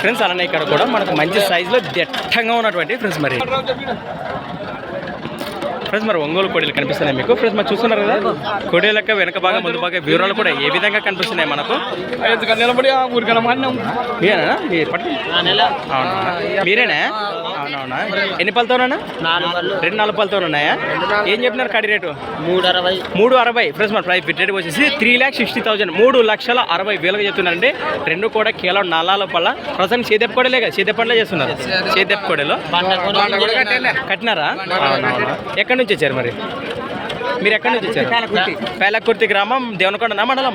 Friends అలానే ఇక్కడ కూడా మనకు మంచి సైజులో దట్టంగా ఉన్నటువంటి ఫ్రెండ్స్ మరి. ఫ్రెండ్స్ మరి ఒంగోలు కోడీలు కనిపిస్తున్నాయి మీకు. ఫ్రెండ్స్ మరి చూస్తున్నారు కదా? కోడీలక వెనక భాగం ముందు భాగం వివరాలు కూడా ఏ విధంగా కనిపిస్తున్నాయి మనకు? నిలబడి మీరేనా? పట్టు? అవునవునా మీరేనా? అవునవునా? ఎన్ని పళ్ళతోనా రెండు నాలుగు పళ్ళతో ఉన్నాయా? ఏం చెప్పినారు కడి రేటు? మూడు అరవై. మూడు అరవై. ఫ్రెండ్స్ మన ప్రైస్ రేట్ వచ్చేసి త్రీ ల్యాక్ సిక్స్టీ థౌసండ్ మూడు లక్షల అరవై వేలుగా చెప్తున్నారండి. రెండు కూడా కేవలం నాలుగు పళ్ళ. ప్రజెంట్ సేదెప్ కోడలే కదా? సేదెప్ పండ్లే చేస్తున్నారు. సేదెప్ కోడలు. కట్టినారా? అవునవునా. ఎక్కడి నుంచి వచ్చారు మరి? మీరు ఎక్కడి నుంచి వచ్చారు? పేలకుర్తి. గ్రామం దేవనకొండ మండలం?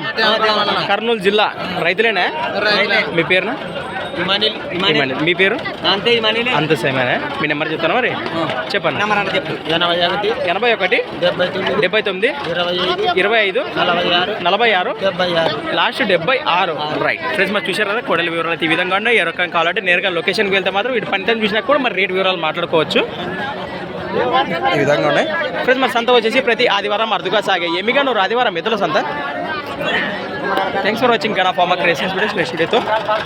కర్నూలు జిల్లా. రైతులేనా? మీ పేరునా. మీ పేరు? అంతే సేమేనా మీ నెంబర్ చెప్తాను మరి? చెప్పండి. ఎనభై ఒకటి డెబ్బై తొమ్మిది ఇరవై ఐదు నలభై ఆరు లాస్ట్ డెబ్బై ఆరు. రైట్ ఫ్రెండ్స్ మరి చూశారు కదా కొడల వివరాలు ఈ విధంగా ఉన్నాయి. ఏ రకం కావాలంటే నేరుగా లొకేషన్కి వెళ్తే మాత్రం వీటి పనితనం చూసినా కూడా మరి రేట్ వివరాలు మాట్లాడుకోవచ్చు. ఈ విధంగా ఉన్నాయి. ఫ్రెండ్స్ మన సంత వచ్చేసి ప్రతి ఆదివారం అరుదుగా సాగే ఎమిగా నువ్వు ఆదివారం మిథుల సంత. Thanks for watching Gana pharma creations videos next వీడియోతో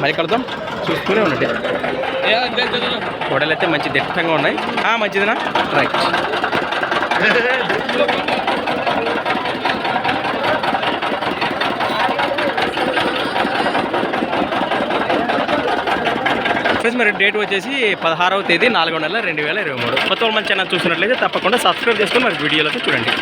మళ్ళీ కలుద్దాం. చూస్తూనే ఉండండి. కోడలు అయితే మంచి దిట్టంగా ఉన్నాయి. మంచిదినా? రైట్ ఫ్రెండ్స్ మరి డేట్ వచ్చేసి పదహారవ తేదీ నాలుగో నెల రెండు వేల ఇరవై మూడు. కొత్త మంచి ఛానల్ చూసినట్లయితే తప్పకుండా సబ్స్క్రైబ్ చేసుకుని మరి వీడియోలోకి చూడండి.